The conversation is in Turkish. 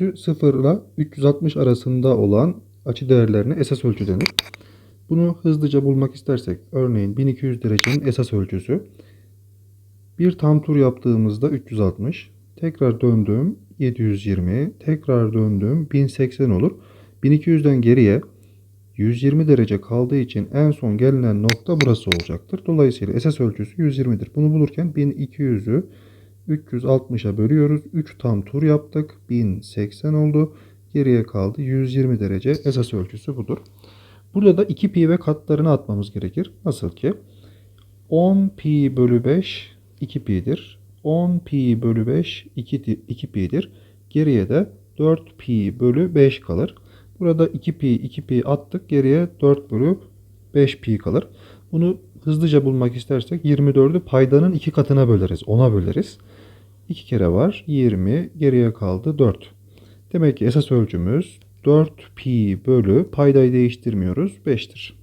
ölçüsü 0 ile 360 arasında olan açı değerlerine esas ölçü denir. Bunu hızlıca bulmak istersek örneğin 1200 derecenin esas ölçüsü bir tam tur yaptığımızda 360, tekrar döndüğüm 720, tekrar döndüğüm 1080 olur. 1200'den geriye 120 derece kaldığı için en son gelinen nokta burası olacaktır. Dolayısıyla esas ölçüsü 120'dir. Bunu bulurken 1200'ü 360'a bölüyoruz. 3 tam tur yaptık. 1080 oldu. Geriye kaldı 120 derece. Esas ölçüsü budur. Burada da 2 pi ve katlarını atmamız gerekir. Nasıl ki 10 pi bölü 5 2 pi'dir. 10 pi bölü 5 2, ti- 2 pi'dir. Geriye de 4 pi bölü 5 kalır. Burada 2 pi 2 pi attık. Geriye 4 bölü 5 pi kalır. Bunu hızlıca bulmak istersek 24'ü paydanın 2 katına böleriz. 10'a böleriz. 2 kere var. 20. Geriye kaldı 4. Demek ki esas ölçümüz 4 pi bölü paydayı değiştirmiyoruz 5'tir.